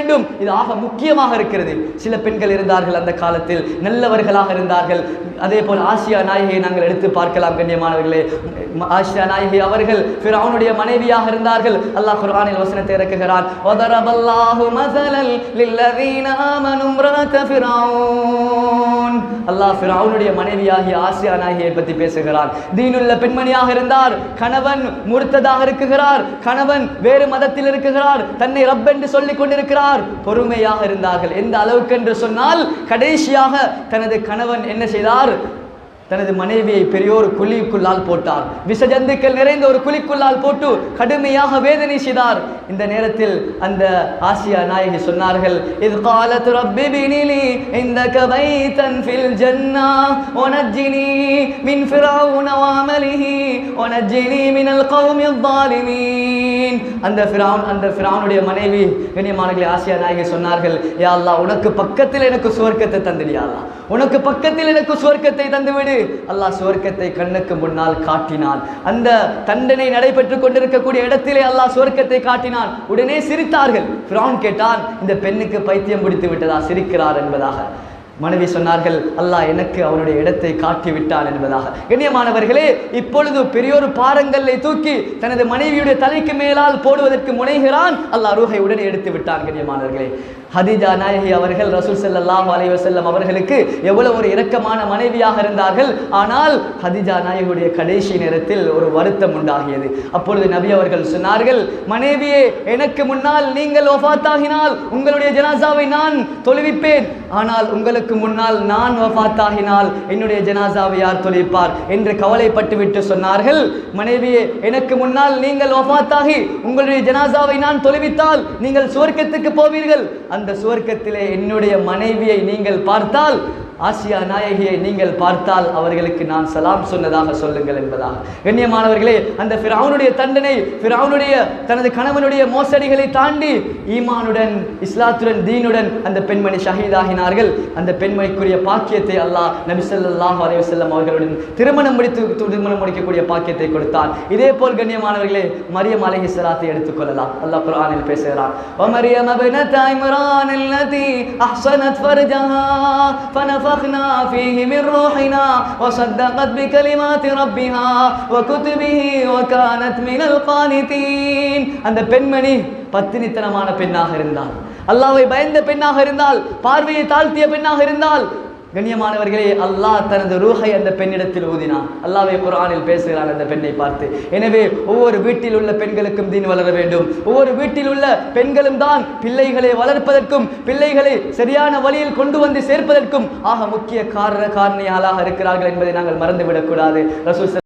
வேண்டும். இது ஆக முக்கியமாக இருக்கிறது. சில பெண்கள் இருந்தார்கள் அந்த காலத்தில். நல்லவர்களாக இருந்தார்கள். அதே போல் ஆசியா நாயகியை நாங்கள் எடுத்து பார்க்கலாம் கண்ணியமானவர்களே. ஆசியா நாயகி அவர்கள் அவனுடைய மனைவியாக இருந்தார்கள். அல்லாஹ் குர்ஆனில் வசனத்தை இறக்குகிறான். வதரபல்லாஹு மஸலல் லில்லதீன ஆமனு ராத ஃபிரௌன். அல்லாஹ் ஃபிரௌனுடைய மனைவியாகிய ஆசியா நாயகியை பற்றி பேசுகிறான். தீனுள்ள பெண்மணியாக இருந்தார். கணவன் முறுத்ததாக இருக்குகிறார். கணவன் வேறு மதத்தில் இருக்குகிறார். தன்னை ரப் என்று சொல்லிக் கொண்டிருக்கிறார். பொறுமையாக இருந்தார்கள். எந்த அளவுக்கு என்று சொன்னால் கடைசியாக தனது கணவன் என்ன செய்தார்? தனது மனைவியை பெரியோர் குழிக்குள்ளால் போட்டார். விஷ ஜந்துக்கள் நிறைந்த ஒரு குழிக்குள்ளால் போட்டு கடுமையாக வேதனை செய்தார். இந்த நேரத்தில் அந்த ஆசியா நாயகி சொன்னார்கள் இது காலத்து ரப்பி பினிலி இந்த கவை தன்ஃபில் ஜன்னா ஒனஜினி மின் ஃபிரா உணவாமலிஹி மினல் கௌமி தாலிமீன். அந்த ஃபிரான் அந்த ஃபிரானுடைய மனைவி கண்ணியமானங்களை ஆசியா நாயகி சொன்னார்கள் யா அல்லாஹ் உனக்கு பக்கத்தில் எனக்கு சுவர்க்கத்தை தந்துடு உனக்கு பக்கத்தில் எனக்கு சுவர்க்கத்தை தந்துவிடு. அல்லாஹ் சுவர்க்கத்தை கண்ணுக்கு முன்னால் காட்டினான். அந்த தண்டனை நடைபெற்றுக் கொண்டிருக்கக்கூடிய இடத்திலே அல்லாஹ் சுவர்க்கத்தை காட்டினான். உடனே சிரித்தார்கள். ஃபிரான் கேட்டான் இந்த பெண்ணுக்கு பைத்தியம் பிடித்து விட்டதா? சிரிக்கிறார் என்பதாக. மனைவி சொன்னார்கள் அல்லாஹ் எனக்கு அவனுடைய இடத்தை காட்டி விட்டான் என்பதாக. கண்ணியமானவர்களே இப்பொழுது பெரியோரு பாரங்களை தூக்கி தனது மனைவியுடைய தலைக்கு மேலால் போடுவதற்கு முனைகிறான் அல்லாஹ் ரூஹை உடனே எடுத்து விட்டான் கண்ணியமானவர்களே. ஹதிஜா நாயகி அவர்கள் ரசூல் செல்லாஹ் அலைஹி அவர்களுக்கு எவ்வளவு ஒரு இரக்கமான மனைவியாக இருந்தார்கள் ஆனால் ஹதிஜா நாயகியுடைய கடைசி நேரத்தில் ஒரு வருத்தம் உண்டாகியது. அப்பொழுது நபி அவர்கள் சொன்னார்கள் மனைவியே எனக்கு முன்னால் நீங்கள் ஒஃபாத்தாகினால் உங்களுடைய ஜனாசாவை நான் தொழுவிப்பேன் ஆனால் உங்களுக்கு முன்னால் நான் வஃபாத்தாகினால் என்னுடைய ஜனாசாவை யார் தொலைப்பார் என்று கவலைப்பட்டுவிட்டு சொன்னார்கள். மனைவியே எனக்கு முன்னால் நீங்கள் வஃபாத்தாகி உங்களுடைய ஜனாசாவை நான் தொழுவித்தால் நீங்கள் சுவர்க்கத்துக்கு போவீர்கள். அந்த சுவர்க்கத்திலே என்னுடைய மனைவியை நீங்கள் பார்த்தால் ஆசியா நாயகியை நீங்கள் பார்த்தால் அவர்களுக்கு நான் சலாம் சொன்னதாக சொல்லுங்கள் என்பதாக கண்ணியமானவர்களே அந்த ஃபிரௌனுடைய தண்டனை ஃபிரௌனுடைய தனது கணவனுடைய மோசடிகளை தாண்டி ஈமானுடன் இஸ்லாத்துடன் தீனுடன் அந்த பெண்மணி ஷஹீதாகினார்கள் அந்த பெண்மணிக்குரிய பாக்கியத்தை அல்லாஹ் நபி ஸல்லல்லாஹு அலைஹி வஸல்லம் அவர்களுடன் திருமணம் முடித்து திருமணம் முடிக்கக்கூடிய பாக்கியத்தை கொடுத்தார் இதே போல் கண்ணியமானவர்களே மரியம் அலைஹி ஸலாத்தை எடுத்துக்கொள்ளலாம் அல்லாஹ் குர்ஆனில் பேசுகிறான் ومريم ابنة عمران التي أحصنت فرجها فنفخنا فيه من روحنا وصدقت بكلمات ربها وكتبه وكانت من القانتين அந்த பெண்மணி பத்தினித்தனமான பெண்ணாக இருந்தால் அல்லாஹ்வை பயந்த பெண்ணாக இருந்தால் பார்வையை தாழ்த்திய பெண்ணாக இருந்தால் கண்ணியமானவர்களே அல்லாஹ் தனது ரூஹை அந்த பெண்ணிடத்தில் ஊதினான். அல்லாஹ்வை குரானில் பேசுகிறான் அந்த பெண்ணை பார்த்து. எனவே ஒவ்வொரு வீட்டில் உள்ள பெண்களுக்கும் தீன் வளர வேண்டும். ஒவ்வொரு வீட்டில் உள்ள பெண்களும் தான் பிள்ளைகளை வளர்ப்பதற்கும் பிள்ளைகளை சரியான வழியில் கொண்டு வந்து சேர்ப்பதற்கும் ஆக முக்கிய காரண காரணியாளாக இருக்கிறார்கள் என்பதை நாங்கள் மறந்துவிடக்கூடாது. ரசூல்